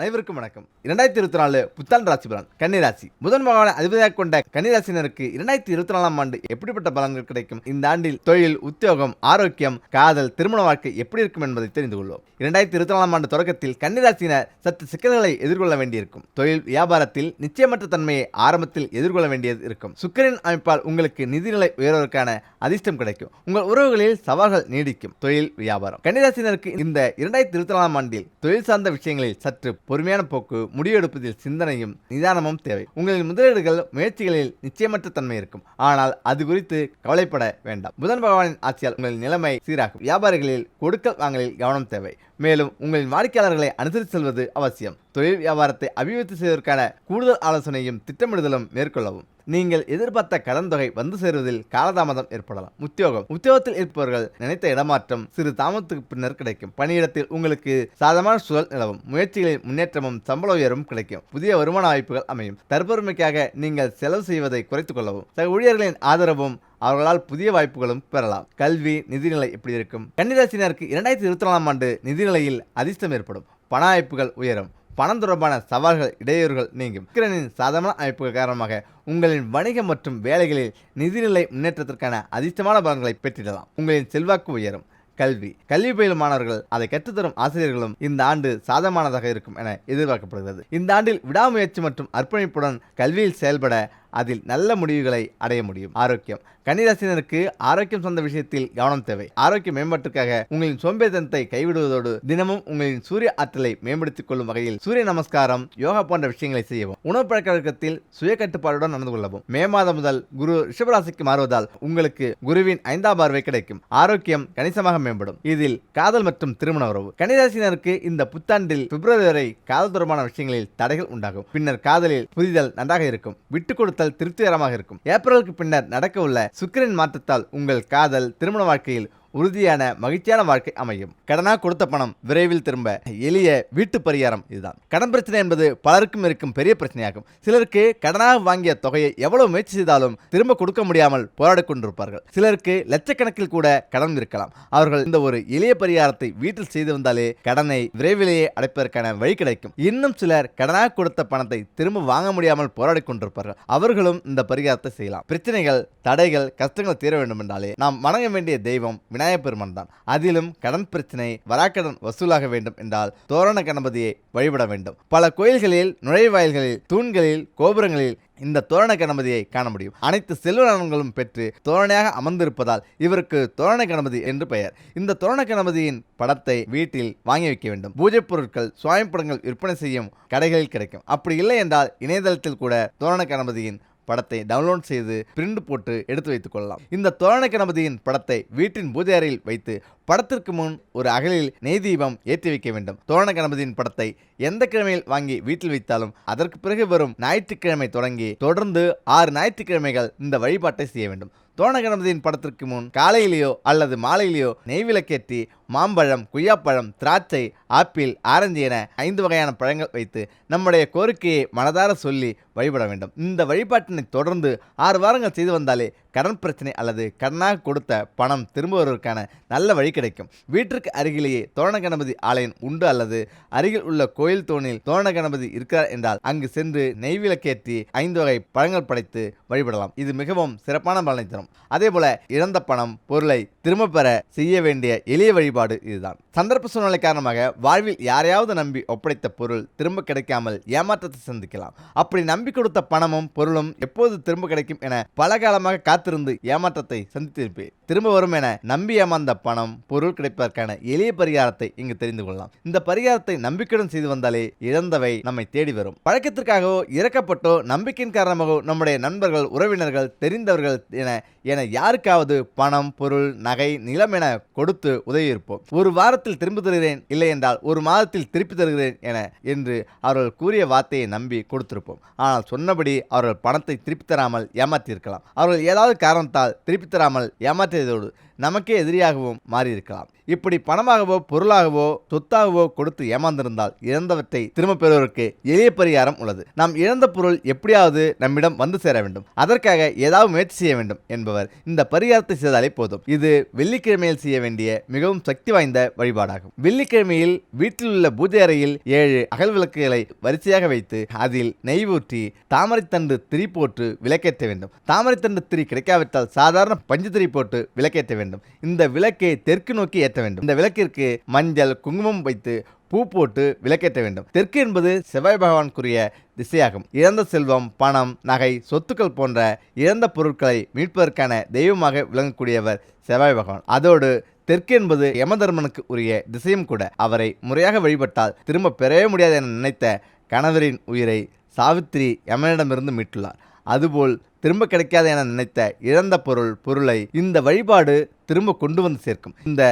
அனைவருக்கும் வணக்கம். இரண்டாயிரத்தி இருபத்தி நாலு புத்தாண்டு ராசி. பலன் கன்னிராசி முதன் பகவானை அதிபதியாக கொண்ட கன்னிராசினருக்கு இரண்டாயிரத்தி இருபத்தி நாலாம் ஆண்டு எப்படிப்பட்ட பலன்கள் கிடைக்கும்? இந்த ஆண்டில் தொழில் உத்தியோகம் ஆரோக்கியம் காதல் திருமண வாழ்க்கை எப்படி இருக்கும் என்பதை தெரிந்து கொள்வோம். இரண்டாயிரத்தி இருபத்தி நாலாம் ஆண்டு தொடக்கத்தில் கன்னிராசினர் சற்று சிக்கல்களை எதிர்கொள்ள வேண்டியிருக்கும். தொழில் வியாபாரத்தில் நிச்சயமற்ற தன்மையை ஆரம்பத்தில் எதிர்கொள்ள வேண்டியது இருக்கும். சுக்கரின் அமைப்பால் உங்களுக்கு நிதிநிலை உயர்வதற்கான அதிர்ஷ்டம் கிடைக்கும். உங்கள் உறவுகளில் சவால்கள் நீடிக்கும். தொழில் வியாபாரம். கன்னிராசினருக்கு இந்த இரண்டாயிரத்தி இருபத்தி நாலாம் ஆண்டில் தொழில் சார்ந்த விஷயங்களில் சற்று பொறுமையான போக்கு முடிவெடுப்பதில் சிந்தனையும் நிதானமும் தேவை. உங்களின் முதலீடுகள் முயற்சிகளில் நிச்சயமற்ற தன்மை இருக்கும். ஆனால் அது குறித்து கவலைப்பட வேண்டாம். புதன் பகவானின் ஆட்சியால் உங்களின் நிலைமை சீராகும். வியாபாரிகளில் கொடுக்கல் வாங்கலில் கவனம் தேவை. மேலும் உங்களின் வாடிக்கையாளர்களை அனுசரித்து செல்வது அவசியம். தொழில் வியாபாரத்தை அபிவிருத்தி செய்வதற்கான கூடுதல் ஆலோசனையும் திட்டமிடுதலும் மேற்கொள்ளவும். நீங்கள் எதிர்பார்த்த கடன் தொகை வந்து சேருவதில் காலதாமதம் ஏற்படலாம். உத்தியோகம். உத்தியோகத்தில் இருப்பவர்கள் நினைத்த இடமாற்றம் சிறு தாமதத்துக்கு பின்னர் கிடைக்கும். பணியிடத்தில் உங்களுக்கு சாதமான சூழல் நிலவும். முயற்சிகளின் முன்னேற்றமும் சம்பள உயர்வும் கிடைக்கும். புதிய வருமான வாய்ப்புகள் அமையும். தற்பொருமைக்காக நீங்கள் செலவு செய்வதை குறைத்துக் கொள்ளவும் சக ஊழியர்களின் ஆதரவும் அவர்களால் புதிய வாய்ப்புகளும் பெறலாம். கல்வி நிதிநிலை எப்படி இருக்கும்? கன்னிராசினருக்கு இரண்டாயிரத்தி இருபத்தி நாலாம் ஆண்டு நிதிநிலையில் அதிர்ஷ்டம் ஏற்படும். பண வாய்ப்புகள் உயரும். பணம் தொடர்பான சவால்கள் இடையூறுகள் நீங்கும். சுக்கிரனின் சாதமான அமைப்புகள் காரணமாக உங்களின் வணிகம் மற்றும் வேலைகளில் நிதிநிலை முன்னேற்றத்திற்கான அதிர்ஷ்டமான பலன்களை பெற்றிடலாம். உங்களின் செல்வாக்கு உயரும். கல்வி. கல்வி பயிலும் மாணவர்கள் அதை கற்றுத்தரும் ஆசிரியர்களும் இந்த ஆண்டு சாதமானதாக இருக்கும் என எதிர்பார்க்கப்படுகிறது. இந்த ஆண்டில் விடாமுயற்சி மற்றும் அர்ப்பணிப்புடன் கல்வியில் செயல்பட அதில் நல்ல முடிவுகளை அடைய முடியும். ஆரோக்கியம். கன்னிராசினருக்கு ஆரோக்கியம் சொந்த விஷயத்தில் கவனம் தேவை. ஆரோக்கிய மேம்பாட்டுக்காக உங்களின் சோம்பேறித்தனத்தை கைவிடுவதோடு தினமும் உங்களின் சூரிய ஆற்றலை மேம்படுத்திக் கொள்ளும் வகையில் சூரிய நமஸ்காரம் யோகா போன்ற விஷயங்களை செய்யவும். உணவு பழக்க வழக்கத்தில் சுய கட்டுப்பாடுடன் நடந்து கொள்ளவும். மே மாதம் முதல் குரு ரிஷபராசிக்கு மாறுவதால் உங்களுக்கு குருவின் ஐந்தாம் பார்வை கிடைக்கும். ஆரோக்கியம் கணிசமாக மேம்படும். இதில் காதல் மற்றும் திருமண உறவு. கன்னிராசினருக்கு இந்த புத்தாண்டில் பிப்ரவரி வரை காதல் தொடர்பான விஷயங்களில் தடைகள் உண்டாகும். பின்னர் காதலில் புரிதல் நன்றாக இருக்கும். விட்டு கொடுத்தல் திருப்திகரமாக இருக்கும். ஏப்ரலுக்கு பின்னர் நடக்க உள்ள சுக்கிரன் மாற்றத்தால் உங்கள் காதல் திருமண வாழ்க்கையில் உறுதியான மகிழ்ச்சியான வாழ்க்கை அமையும். கடனா கொடுத்த பணம் விரைவில் திரும்ப. எளிய வீட்டு பரிகாரம் இதுதான். கடன் பிரச்சனை என்பது பலருக்கும் இருக்கும் பெரிய பிரச்சனையாகும். சிலருக்கு கடனாக வாங்கிய தொகையை எவ்வளவு முயற்சி செய்தாலும் திரும்ப கொடுக்க முடியாமல் போராடி கொண்டிருப்பார்கள். சிலருக்கு லட்சக்கணக்கில் கூட கடன் இருக்கலாம். அவர்கள் இந்த ஒரு எளிய பரிகாரத்தை வீட்டில் செய்து வந்தாலே கடனை விரைவிலேயே அடைப்பதற்கான வழி கிடைக்கும். இன்னும் சிலர் கடனாக கொடுத்த பணத்தை திரும்ப வாங்க முடியாமல் போராடி கொண்டிருப்பார்கள். அவர்களும் இந்த பரிகாரத்தை செய்யலாம். பிரச்சனைகள் தடைகள் கஷ்டங்கள் தீர வேண்டும் என்றாலே நாம் வணங்க வேண்டிய தெய்வம் விநாயகப் பெருமான் தான். அதிலும் கடன் பிரச்சனை வராக்கடன் வசூலாக வேண்டும் என்றால் தோரண கணபதியை வழிபட வேண்டும். பல கோயில்களில் நுழைவாயில்களில் தூண்களில் கோபுரங்களில் இந்த தோரண கணபதியை காண முடியும். அனைத்து செல்வ நலன்களும் பெற்று தோரணையாக அமர்ந்திருப்பதால் இவருக்கு தோரண கணபதி என்று பெயர். இந்த தோரண கணபதியின் படத்தை வீட்டில் வாங்கி வைக்க வேண்டும். பூஜை பொருட்கள் சுவாமி படங்கள் விற்பனை செய்யும் கடைகளில் கிடைக்கும். அப்படி இல்லை என்றால் இணையதளத்தில் கூட தோரண கணபதியின் படத்தை டவுன்லோட் செய்து பிரிண்ட் போட்டு எடுத்து வைத்துக் கொள்ளலாம். இந்த தோரண கணபதியின் படத்தை வீட்டின் பூஜை அறையில் வைத்து படத்திற்கு முன் ஒரு அகலில் நெய் தீபம் ஏற்றி வைக்க வேண்டும். தோரண கணபதியின் படத்தை எந்த கிழமையில் வாங்கி வீட்டில் வைத்தாலும் அதற்கு பிறகு வரும் ஞாயிற்றுக்கிழமை தொடங்கி தொடர்ந்து ஆறு ஞாயிற்றுக்கிழமைகள் இந்த வழிபாட்டை செய்ய வேண்டும். தோணகணபதியின் படத்திற்கு முன் காலையிலேயோ அல்லது மாலையிலேயோ நெய்விளக்கேற்றி மாம்பழம் குய்யாப்பழம் திராட்சை ஆப்பிள் ஆரஞ்சு என ஐந்து வகையான பழங்கள் வைத்து நம்முடைய கோரிக்கையை மனதார சொல்லி வழிபட வேண்டும். இந்த வழிபாட்டினை தொடர்ந்து ஆறு வாரங்கள் செய்து வந்தாலே கடன் பிரச்சனை அல்லது கடனாக கொடுத்த பணம் திரும்ப வருவதற்கான நல்ல வழி கிடைக்கும். வீட்டிற்கு அருகிலேயே தோரண கணபதி ஆலயம் உண்டு அல்லது அருகில் உள்ள கோயில் தோணில் தோரண கணபதி இருக்கிறார் என்றால் அங்கு சென்று நெய் விளக்கேற்றி ஐந்து வகை பழங்கள் படைத்து வழிபடலாம். இது மிகவும் சிறப்பான பலனை தரும். அதே போல இழந்த பணம் பொருளை திரும்ப பெற செய்ய வேண்டிய எளிய வழிபாடு இதுதான். சந்தர்ப்ப சூழ்நிலை காரணமாக வாழ்வில் யாரையாவது நம்பி ஒப்படைத்த பொருள் திரும்ப கிடைக்காமல் ஏமாற்றத்தை சந்திக்கலாம். அப்படி நம்பி கொடுத்த பணமும் பொருளும் எப்போது திரும்ப கிடைக்கும் என பல காலமாக காத்திருந்து ஏமாற்றத்தை சந்தித்திருப்பேன் திரும்ப வரும் என நம்பி ஏமாந்த பணம் பொருள் கிடைப்பதற்கான எளிய பரிகாரத்தை இங்கு தெரிந்து கொள்ளலாம். இந்த பரிகாரத்தை நம்பிக்கையுடன் செய்து வந்தாலே இழந்தவை நம்மை தேடி வரும். பழக்கத்திற்காகவோ இறக்கப்பட்டோ நம்பிக்கையின் காரணமாகவோ நம்முடைய நண்பர்கள் உறவினர்கள் தெரிந்தவர்கள் என என யாருக்காவது பணம் பொருள் நகை நிலம் என கொடுத்து உதவியிருப்போம். ஒரு வாரத்தில் திரும்பி தருகிறேன் இல்லை என்றால் ஒரு மாதத்தில் திருப்பி தருகிறேன் என என்று அவர்கள் கூறிய வார்த்தையை நம்பி கொடுத்திருப்போம். ஆனால் சொன்னபடி அவர்கள் பணத்தை திருப்பி தராமல் ஏமாற்றியிருக்கலாம். அவர்கள் ஏதாவது காரணத்தால் திருப்பி தராமல் ஏமாற்றியதோடு நமக்கே எதிரியாகவும் மாறியிருக்கலாம். இப்படி பணமாகவோ பொருளாகவோ சொத்தாகவோ கொடுத்து ஏமாந்திருந்தால் இழந்தவற்றை திரும்ப பெறுவதற்கு எளிய பரிகாரம் உள்ளது. நாம் இழந்த பொருள் எப்படியாவது நம்மிடம் வந்து சேர வேண்டும். அதற்காக ஏதாவது முயற்சி செய்ய வேண்டும் என்பவர் இந்த பரிகாரத்தை செய்தாலே போதும். இது வெள்ளிக்கிழமையில் செய்ய வேண்டிய மிகவும் சக்தி வாய்ந்த வழிபாடாகும். வெள்ளிக்கிழமையில் வீட்டில் உள்ள பூஜை அறையில் ஏழு அகல் விளக்குகளை வரிசையாக வைத்து அதில் நெய் ஊற்றி தாமரைத்தண்டு திரி போட்டு விளக்கேற்ற வேண்டும். தாமரைத்தண்டு திரி கிடைக்காவிட்டால் சாதாரண பஞ்சு திரி போட்டு விளக்கேற்ற வேண்டும். இந்த விளக்கை தெற்கு நோக்கி ஏற்ற வேண்டும். இந்த விளக்கிற்கு மஞ்சள் குங்குமம் வைத்து பூ போட்டு விளக்கேற்ற வேண்டும். தெற்கு என்பது செவ்வாய் பகவானுக்குரிய திசையாகும். இழந்த செல்வம் பணம் நகை சொத்துக்கள் போன்ற இழந்த பொருட்களை மீட்பதற்கான தெய்வமாக விளங்கக்கூடியவர் செவ்வாய் பகவான். அதோடு தெற்கு என்பது யமதர்மனுக்கு உரிய திசையும் கூட. அவரை முறையாக வழிபட்டால் திரும்ப பெறவே முடியாது என நினைத்த கணவரின் உயிரை சாவித்திரி யமனிடமிருந்து மீட்டுள்ளார். அதுபோல் திரும்ப கிடைக்காது என நினைத்த இழந்த பொருள் பொருளை இந்த வழிபாடு திரும்ப கொண்டு வந்து சேர்க்கும். இந்த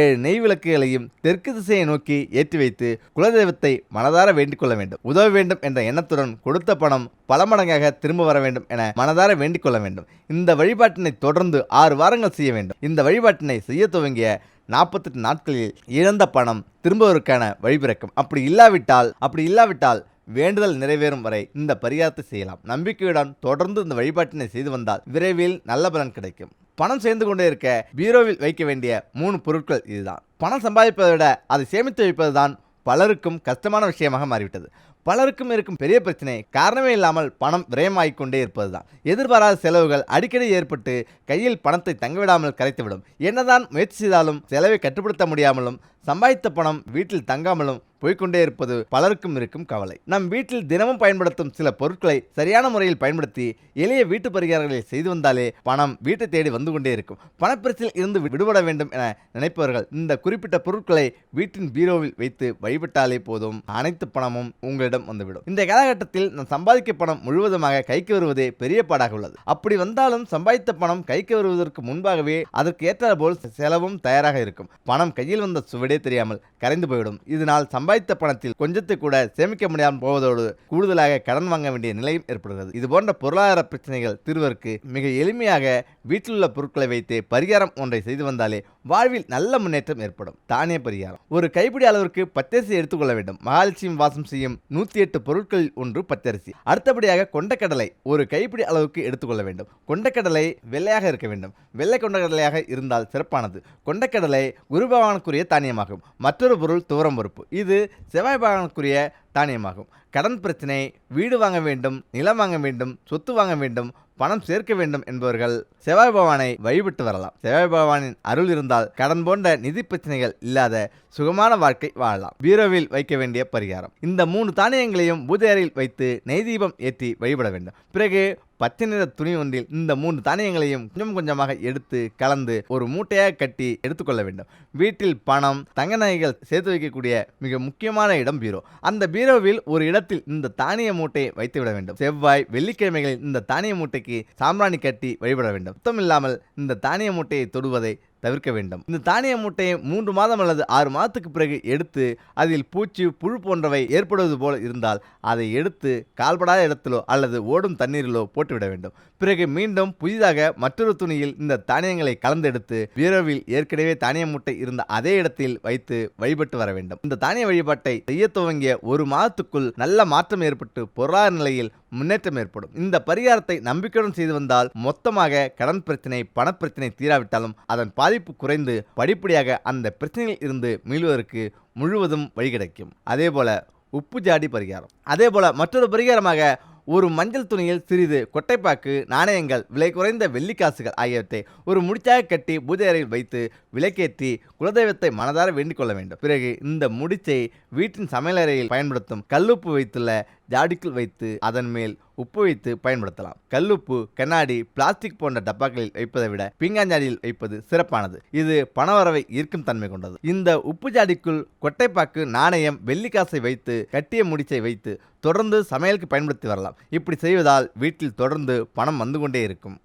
ஏழு நெய் விளக்குகளையும் தெற்கு திசையை நோக்கி ஏற்றி வைத்து குலதெய்வத்தை மனதார வேண்டிக் கொள்ள வேண்டும். உதவ வேண்டும் என்ற எண்ணத்துடன் கொடுத்த பணம் பல மடங்காக திரும்ப வர வேண்டும் என மனதார வேண்டிக் கொள்ள வேண்டும். இந்த வழிபாட்டினை தொடர்ந்து ஆறு வாரங்கள் செய்ய வேண்டும். இந்த வழிபாட்டினை செய்ய துவங்கிய நாற்பத்தெட்டு நாட்களில் இழந்த பணம் திரும்புவதற்கான வழிபிறக்கும் அப்படி இல்லாவிட்டால் அப்படி இல்லாவிட்டால் வேண்டுதல் நிறைவேறும் வரை இந்த பரிகாரத்தை செய்யலாம். நம்பிக்கையுடன் தொடர்ந்து இந்த வழிபாட்டினை செய்து வந்தால் விரைவில் நல்ல பலன் கிடைக்கும். பணம் சேர்ந்து கொண்டே இருக்க பீரோவில் வைக்க வேண்டிய மூணு பொருட்கள் இதுதான். பணம் சம்பாதிப்பதை விட அதை சேமித்து வைப்பதுதான் பலருக்கும் கஷ்டமான விஷயமாக மாறிவிட்டது. பலருக்கும் இருக்கும் பெரிய பிரச்சனை காரணமே இல்லாமல் பணம் விரயமாகிக் கொண்டே இருப்பதுதான். எதிர்பாராத செலவுகள் அடிக்கடி ஏற்பட்டு கையில் பணத்தை தங்கவிடாமல் கரைத்துவிடும். என்னதான் முயற்சி செய்தாலும் செலவை கட்டுப்படுத்த முடியாமலும் சம்பாதித்த பணம் வீட்டில் தங்காமலும் போய்க்கொண்டே இருப்பது பலருக்கும் இருக்கும் கவலை. நம் வீட்டில் தினமும் பயன்படுத்தும் சில பொருட்களை சரியான முறையில் பயன்படுத்தி எளிய வீட்டு பரிகாரங்களை செய்து வந்தாலே பணம் வீட்டை தேடி வந்து கொண்டே இருக்கும். பணப்பிரச்சில் இருந்து விடுபட வேண்டும் என நினைப்பவர்கள் இந்த குறிப்பிட்ட பொருட்களை வீட்டின் பீரோவில் வைத்து வழிபட்டாலே போதும். அனைத்து பணமும் உங்களிடம் வந்துவிடும். இந்த காலகட்டத்தில் நான் சம்பாதிக்க பணம் முழுவதுமாக கைக்கு வருவதே பெரிய பாடாக உள்ளது. அப்படி வந்தாலும் சம்பாதித்த பணம் கைக்கு வருவதற்கு முன்பாகவே அதற்கு ஏற்றாறு போல் செலவும் தயாராக இருக்கும். பணம் கையில் வந்த சுவடே தெரியாமல் கரைந்து போய்விடும். இதனால் சம்பாதித்த பணத்தில் கொஞ்சத்தை கூட சேமிக்க முடியாமல் போவதோடு கூடுதலாக கடன் வாங்க வேண்டிய நிலையும் ஏற்படுகிறது. இது போன்ற பொருளாதார பிரச்சனைகள் தீர்வதற்கு மிக எளிமையாக வீட்டிலுள்ள பொருட்களை வைத்து பரிகாரம் ஒன்றை செய்து வந்தாலே வாழ்வில் நல்ல முன்னேற்றம் ஏற்படும். தானிய பரிகாரம். ஒரு கைப்பிடி அளவிற்கு பச்சரிசி எடுத்துக்கொள்ள வேண்டும். மகாலட்சுமி வாசம் செய்யும் நூற்றி எட்டு பொருட்களில் ஒன்று பச்சரிசி அடுத்தபடியாக கொண்டக்கடலை ஒரு கைப்பிடி அளவுக்கு எடுத்துக்கொள்ள வேண்டும். கொண்டக்கடலை வெள்ளையாக இருக்க வேண்டும். வெள்ளை கொண்டக்கடலையாக இருந்தால் சிறப்பானது. கொண்டக்கடலை குரு பகவானுக்குரிய தானியமாகும். மற்றொரு பொருள் துவரம் பருப்பு. இது செவ்வாய் பகவானுக்குரிய தானியமாகும். கடன் பிரச்சனை வீடு வாங்க வேண்டும் நிலம் வாங்க வேண்டும் சொத்து வாங்க வேண்டும் பணம் சேர்க்க வேண்டும் என்பவர்கள் செவ்வாய் பகவானை வழிபட்டு வரலாம். செவ்வாய் பகவானின் அருள் இருந்தால் கடன் போன்ற நிதி பிரச்சனைகள் இல்லாத சுகமான வாழ்க்கை வாழலாம். பீரோவில் வைக்க வேண்டிய பரிகாரம். இந்த மூணு தானியங்களையும் பூஜை அறையில் வைத்து நெய் தீபம் ஏற்றி வழிபட வேண்டும். பிறகு பச்சை நிற துணி ஒன்றில் இந்த மூன்று தானியங்களையும் கொஞ்சம் கொஞ்சமாக எடுத்து கலந்து ஒரு மூட்டையாக கட்டி எடுத்துக்கொள்ள வேண்டும். வீட்டில் பணம் தங்க நகைகள் சேர்த்து வைக்கக்கூடிய மிக முக்கியமான இடம் பீரோ. அந்த பீரோவில் ஒரு இடத்தில் இந்த தானிய மூட்டையை வைத்து விட வேண்டும். செவ்வாய் வெள்ளிக்கிழமைகளில் இந்த தானிய மூட்டைக்கு சாம்பிராணி கட்டி வழிபட வேண்டும். சுத்தம் இல்லாமல் இந்த தானிய மூட்டையை தொடுவதை தவிர்க்க வேண்டும். இந்த தானிய மூட்டையை மூன்று மாதம் அல்லது ஆறு மாதத்துக்கு பிறகு எடுத்து அதில் பூச்சி புழு போன்றவை ஏற்படுவது போல இருந்தால் அதை எடுத்து கால்படாத இடத்திலோ அல்லது ஓடும் தண்ணீரிலோ போட்டுவிட வேண்டும். பிறகு மீண்டும் புதிதாக மற்றொரு துணியில் இந்த தானியங்களை கலந்தெடுத்து பீரோவில் ஏற்கனவே தானிய மூட்டை இருந்த அதே இடத்தில் வைத்து வழிபட்டு வர வேண்டும். இந்த தானிய வழிபாட்டை செய்ய துவங்கிய ஒரு மாதத்துக்குள் நல்ல மாற்றம் ஏற்பட்டு பொருளாதார நிலையில் முன்னேற்றம் ஏற்படும். இந்த பரிகாரத்தை நம்பிக்கையுடன் செய்து வந்தால் மொத்தமாக கடன் பிரச்சனை பணப்பிரச்சனை தீராவிட்டாலும் அதன் பாதிப்பு குறைந்து படிப்படியாக அந்த பிரச்சனையில் இருந்து மீள்வதற்கு முழுவதும் வழி கிடைக்கும். அதே போல உப்பு ஜாடி பரிகாரம். அதே போல மற்றொரு பரிகாரமாக ஒரு மஞ்சள் துணியில் சிறிது கொட்டைப்பாக்கு நாணயங்கள் விலை குறைந்த வெள்ளிக்காசுகள் ஆகியவற்றை ஒரு முடிச்சாக கட்டி பூஜை அறையில் வைத்து விலைக்கேற்றி குலதெய்வத்தை மனதார வேண்டிக் கொள்ள வேண்டும். பிறகு இந்த முடிச்சை வீட்டின் சமையலறையில் பயன்படுத்தும் கல்லுப்பு வைத்துள்ள ஜாடிக்குள் வைத்து அதன் மேல் உப்பு வைத்து பயன்படுத்தலாம். கல்லுப்பு கண்ணாடி பிளாஸ்டிக் போன்ற டப்பாக்களில் வைப்பதை விட பீங்காஞ்சாடியில் வைப்பது சிறப்பானது. இது பணவரவை ஈர்க்கும் தன்மை கொண்டது. இந்த உப்பு ஜாடிக்குள் கொட்டைப்பாக்கு நாணயம் வெள்ளிக்காசை வைத்து கட்டிய முடிச்சை வைத்து தொடர்ந்து சமையலுக்கு பயன்படுத்தி வரலாம். இப்படி செய்வதால் வீட்டில் தொடர்ந்து பணம் வந்து கொண்டே இருக்கும்.